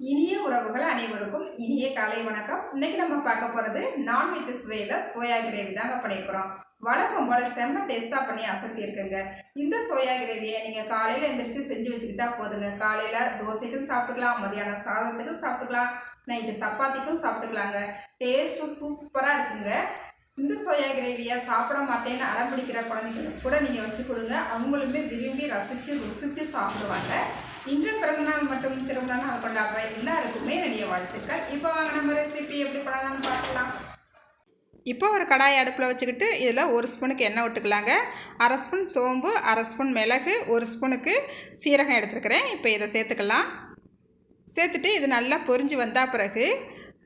இனிய உறவுகள் அனைவருக்கும் இனிய காலை வணக்கம். இன்னைக்கு நம்ம பார்க்க போகிறது நான்வெஜ் சுவையில் சோயா கிரேவி தாங்க பண்ணியிருக்கிறோம். வழக்கம் போல் செம்ம டேஸ்ட்டாக பண்ணி அசத்தி இருக்குங்க இந்த சோயா கிரேவியை நீங்கள் காலையில் எந்திரிச்சு செஞ்சு வச்சுக்கிட்டா போதுங்க. காலையில் தோசைக்கும் சாப்பிட்டுக்கலாம் மதியானம் சாதத்துக்கும் சாப்பிட்டுக்கலாம் நைட்டு சப்பாத்திக்கும் சாப்பிட்டுக்கலாங்க. டேஸ்ட்டும் சூப்பராக இருக்குங்க. இந்த சோயா கிரேவியை சாப்பிட மாட்டேன்னு அடம் பிடிக்கிற குழந்தைங்களுக்கு கூட நீங்கள் வச்சு கொடுங்க. அவங்களுமே விரும்பி ரசித்து ருசித்து சாப்பிடுவாங்க. இன்று திருமண நாள் கொண்டாடுற எல்லாருக்குமே என்னுடைய வாழ்த்துக்கள். இப்போ வாங்க நம்ம ரெசிபி எப்படி பண்ணலாம்னு பார்க்கலாம். இப்போ ஒரு கடாய் அடுப்பில் வச்சுக்கிட்டு இதில் ஒரு ஸ்பூனுக்கு எண்ணெய் விட்டுக்கலாங்க. அரை ஸ்பூன் சோம்பு அரை ஸ்பூன் மிளகு ஒரு ஸ்பூனுக்கு சீரகம் எடுத்துருக்கிறேன். இப்போ இதை சேர்த்துக்கலாம். சேர்த்துட்டு இது நல்லா பொரிஞ்சு வந்தால் பிறகு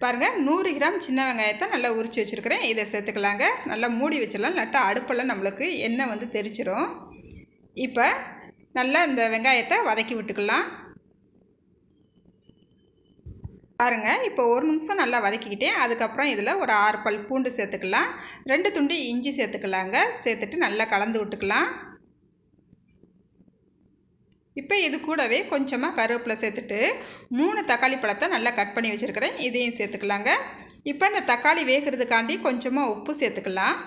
பாருங்கள் நூறு கிராம் சின்ன வெங்காயத்தை நல்லா உரித்து வச்சுருக்கிறேன். இதை சேர்த்துக்கலாங்க. நல்லா மூடி வச்சிடலாம். இல்லாட்டா அடுப்பில் நம்மளுக்கு எண்ணெய் வந்து தெரிச்சிடும் இப்போ நல்லா இந்த வெங்காயத்தை வதக்கி விட்டுக்கலாம். பாருங்கள் இப்போ ஒரு நிமிஷம் நல்லா வதக்கிக்கிட்டேன். அதுக்கப்புறம் இதில் ஒரு ஆறு பல் பூண்டு சேர்த்துக்கலாம். ரெண்டு துண்டு இஞ்சி சேர்த்துக்கலாங்க. சேர்த்துட்டு நல்லா கலந்து விட்டுக்கலாம். இப்போ இது கூடவே கொஞ்சமாக கருவேப்பிலை சேர்த்துட்டு மூணு தக்காளி பழத்தை நல்லா கட் பண்ணி வச்சுருக்கிறேன். இதையும் சேர்த்துக்கலாங்க. இப்போ இந்த தக்காளி வேகிறதுக்காண்டி கொஞ்சமாக உப்பு சேர்த்துக்கலாம்.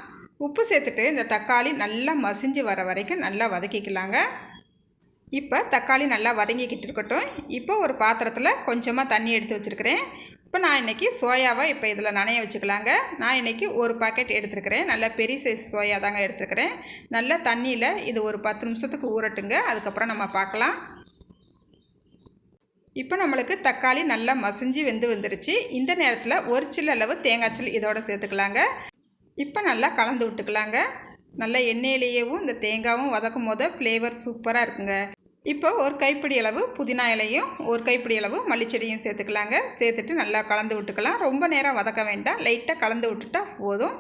உப்பு சேர்த்துட்டு இந்த தக்காளி நல்லா மசிஞ்சு வர வரைக்கும் நல்லா வதக்கிக்கலாங்க. இப்போ தக்காளி நல்லா வதங்கிக்கிட்டு இருக்கட்டும். இப்போ ஒரு பாத்திரத்தில் கொஞ்சமாக தண்ணி எடுத்து வச்சுருக்கிறேன். இப்போ நான் இன்றைக்கி சோயாவை இப்போ இதில் நனைய வச்சுக்கலாங்க. நான் இன்றைக்கி ஒரு பாக்கெட் எடுத்துருக்கிறேன். நல்லா பெரிய சைஸ் சோயா தாங்க எடுத்துருக்கிறேன். நல்லா தண்ணியில் இது ஒரு பத்து நிமிஷத்துக்கு ஊறட்டுங்க. அதுக்கப்புறம் நம்ம பார்க்கலாம். இப்போ நம்மளுக்கு தக்காளி நல்லா மசிஞ்சு வெந்து வந்துருச்சு. இந்த நேரத்தில் ஒரு சில்லு அளவு தேங்காய் சில்லு இதோட சேர்த்துக்கலாங்க. இப்போ நல்லா கலந்து விட்டுக்கலாங்க. நல்லா எண்ணெயிலேயேவும் இந்த தேங்காயும் வதக்கும் போது ஃப்ளேவர் சூப்பராக இருக்குங்க. இப்போ ஒரு கைப்பிடி அளவு புதினா இலையும் ஒரு கைப்பிடி அளவு மல்லிச்செடியும் சேர்த்துக்கலாங்க. சேர்த்துட்டு நல்லா கலந்து விட்டுக்கலாம். ரொம்ப நேரம் வதக்க வேண்டாம். லைட்டாக கலந்து விட்டுட்டா போதும்.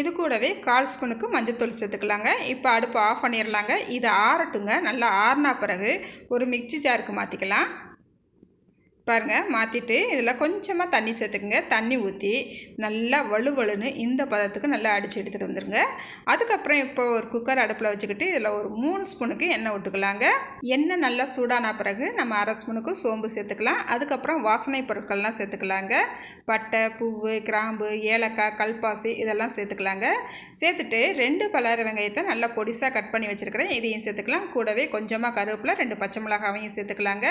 இது கூடவே கால் ஸ்பூனுக்கு மஞ்சத்தூள் சேர்த்துக்கலாங்க. இப்போ அடுப்பு ஆஃப் பண்ணிடலாங்க இது ஆறட்டுங்க. நல்லா ஆறினா பிறகு ஒரு மிக்சி ஜாருக்கு மாற்றிக்கலாம் பாருங்கள் மாற்றிட்டு இதில் கொஞ்சமாக தண்ணி சேர்த்துக்குங்க. தண்ணி ஊற்றி நல்லா வலுவலுன்னு இந்த பதத்துக்கு நல்லா அடித்து எடுத்துகிட்டு வந்துடுங்க அதுக்கப்புறம் இப்போ ஒரு குக்கர் அடுப்பில் வச்சுக்கிட்டு இதில் ஒரு மூணு ஸ்பூனுக்கு எண்ணெய் விட்டுக்கலாங்க எண்ணெய் நல்லா சூடான பிறகு நம்ம அரை ஸ்பூனுக்கு சோம்பு சேர்த்துக்கலாம். அதுக்கப்புறம் வாசனை பொருட்கள்லாம் சேர்த்துக்கலாங்க. பட்டை பூவு கிராம்பு ஏலக்காய் கல்பாசி இதெல்லாம் சேர்த்துக்கலாங்க. சேர்த்துட்டு ரெண்டு பலர் வெங்காயத்தை நல்லா பொடிசாக கட் பண்ணி வச்சுருக்கிறேன். இதையும் சேர்த்துக்கலாம். கூடவே கொஞ்சமாக கருவேப்பிலை ரெண்டு பச்சை மிளகாவையும் சேர்த்துக்கலாங்க.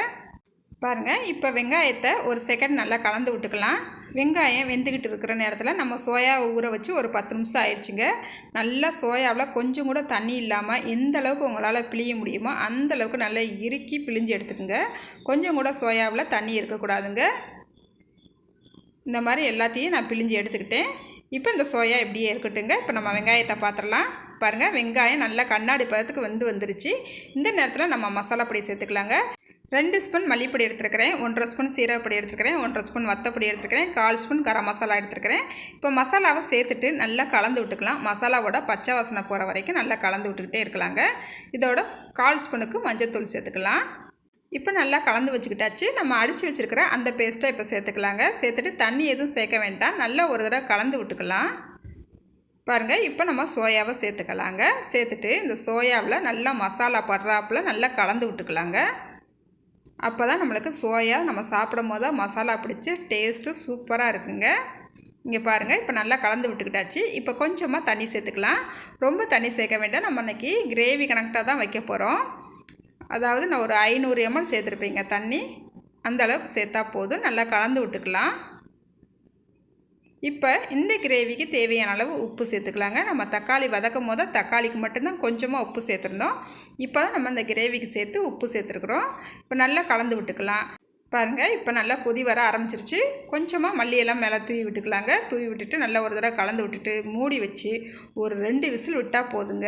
பாருங்கள் இப்போ வெங்காயத்தை ஒரு செகண்ட் நல்லா கலந்து விட்டுக்கலாம். வெங்காயம் வெந்துக்கிட்டு இருக்கிற நேரத்தில் நம்ம சோயாவை ஊற வச்சு ஒரு பத்து நிமிஷம் ஆயிடுச்சுங்க. நல்லா சோயாவில் கொஞ்சம் கூட தண்ணி இல்லாமல் எந்த அளவுக்கு உங்களால் பிழிய முடியுமோ அந்த அளவுக்கு நல்லா இறுக்கி பிழிஞ்சு எடுத்துக்கோங்க. கொஞ்சம் கூட சோயாவில் தண்ணி இருக்கக்கூடாதுங்க இந்த மாதிரி எல்லாத்தையும் நான் பிழிஞ்சு எடுத்துக்கிட்டேன். இப்போ இந்த சோயா இப்படியே இருக்கட்டுங்க. இப்போ நம்ம வெங்காயத்தை பார்த்துடலாம் பாருங்கள் வெங்காயம் நல்லா கண்ணாடி பதத்துக்கு வந்து வந்துருச்சு. இந்த நேரத்தில் நம்ம மசாலா பொடி சேர்த்துக்கலாங்க. ரெண்டு ஸ்பூன் மல்லிப்பொடி எடுத்துருக்கிறேன் ஒன்றரை ஸ்பூன் சீரகப்பொடி எடுத்துருக்கிறேன் ஒன்றரை ஸ்பூன் வத்தப்பொடி எடுத்துருக்கிறேன் கால் ஸ்பூன் கரம் மசாலா எடுத்துருக்கிறேன். இப்போ மசாலாவை சேர்த்துட்டு நல்லா கலந்து விட்டுக்கலாம். மசாலாவோட பச்சை வாசனை போகிற வரைக்கும் நல்லா கலந்து விட்டுக்கிட்டே இருக்கலாங்க. இதோட கால் ஸ்பூனுக்கு மஞ்சத்தூள் சேர்த்துக்கலாம். இப்போ நல்லா கலந்து வச்சுக்கிட்டாச்சு. நம்ம அடித்து வச்சுருக்கிற அந்த பேஸ்ட்டை இப்போ சேர்த்துக்கலாங்க. சேர்த்துட்டு தண்ணி எதுவும் சேர்க்க வேண்டாம். நல்லா ஒரு தடவை கலந்து விட்டுக்கலாம். பாருங்கள் இப்போ நம்ம சோயாவை சேர்த்துக்கலாங்க. சேர்த்துட்டு இந்த சோயாவில் நல்லா மசாலா படுறாப்பில் நல்லா கலந்து விட்டுக்கலாங்க. அப்போ தான் நம்மளுக்கு சோயா நம்ம சாப்பிடும் போது மசாலா பிடிச்சி டேஸ்ட்டு சூப்பராக இருக்குங்க. இங்கே பாருங்கள் இப்போ நல்லா கலந்து விட்டுக்கிட்டாச்சு. இப்போ கொஞ்சமாக தண்ணி சேர்த்துக்கலாம். ரொம்ப தண்ணி சேர்க்க வேண்டாம். நம்ம இன்றைக்கி கிரேவி கணக்காக தான் வைக்க போகிறோம் அதாவது நான் ஒரு ஐநூறு எம்எல் சேர்த்துருப்பேங்க தண்ணி. அந்த அளவுக்கு சேர்த்தா போதும். நல்லா கலந்து விட்டுக்கலாம். இப்போ இந்த கிரேவிக்கு தேவையான அளவு உப்பு சேர்த்துக்கலாங்க. நம்ம தக்காளி வதக்கும் போது தக்காளிக்கு மட்டும்தான் கொஞ்சமாக உப்பு சேர்த்துருந்தோம். இப்போ தான் நம்ம இந்த கிரேவிக்கு சேர்த்து உப்பு சேர்த்துருக்குறோம். இப்போ நல்லா கலந்து விட்டுக்கலாம். பாருங்கள் இப்போ நல்லா கொதி வர ஆரம்பிச்சிருச்சு. கொஞ்சமாக மல்லியெல்லாம் மேலே தூவி விட்டுக்கலாங்க. தூவி விட்டுட்டு நல்லா ஒரு தடவை கலந்து விட்டுட்டு மூடி வச்சு ஒரு ரெண்டு விசில் விட்டால் போதுங்க.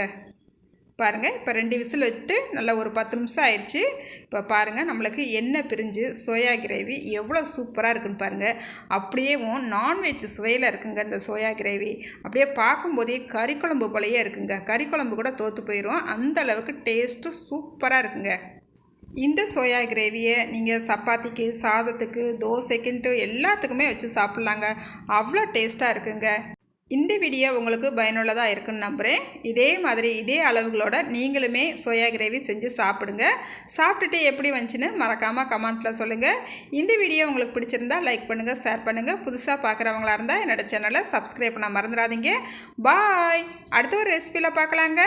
பாருங்கள் இப்போ ரெண்டு விசில் வச்சுட்டு நல்லா ஒரு பத்து நிமிஷம் ஆயிடுச்சு. இப்போ பாருங்கள் நம்மளுக்கு எண்ணெய் பிரிஞ்சு சோயா கிரேவி எவ்வளோ சூப்பராக இருக்குன்னு பாருங்கள் அப்படியேவும் நான்வெஜ் சுவையில் இருக்குங்க இந்த சோயா கிரேவி அப்படியே பார்க்கும்போதே கறி குழம்பு போலையே இருக்குங்க. கறி குழம்பு கூட தோற்று போயிடும் அந்த அளவுக்கு டேஸ்ட்டு சூப்பராக இருக்குங்க. இந்த சோயா கிரேவியை நீங்கள் சப்பாத்திக்கு சாதத்துக்கு தோசைக்குன்ட்டு எல்லாத்துக்குமே வச்சு சாப்பிட்லாங்க. அவ்வளோ டேஸ்ட்டாக இருக்குங்க. இந்த வீடியோ உங்களுக்கு பயனுள்ளதாக இருக்குன்னு நம்புகிறேன் இதே மாதிரி இதே அளவுகளோட நீங்களுமே சோயா கிரேவி செஞ்சு சாப்பிடுங்க. சாப்பிட்டுட்டு எப்படி வந்துச்சுன்னு மறக்காமல் கமெண்ட்டில் சொல்லுங்கள் இந்த வீடியோ உங்களுக்கு பிடிச்சிருந்தா லைக் பண்ணுங்கள் ஷேர் பண்ணுங்கள் புதுசாக பார்க்குறவங்களா இருந்தால் என்னோடய சேனலை சப்ஸ்கிரைப் பண்ண மறந்துடாதீங்க. பாய் அடுத்த ஒரு ரெசிபியில் பார்க்கலாங்க.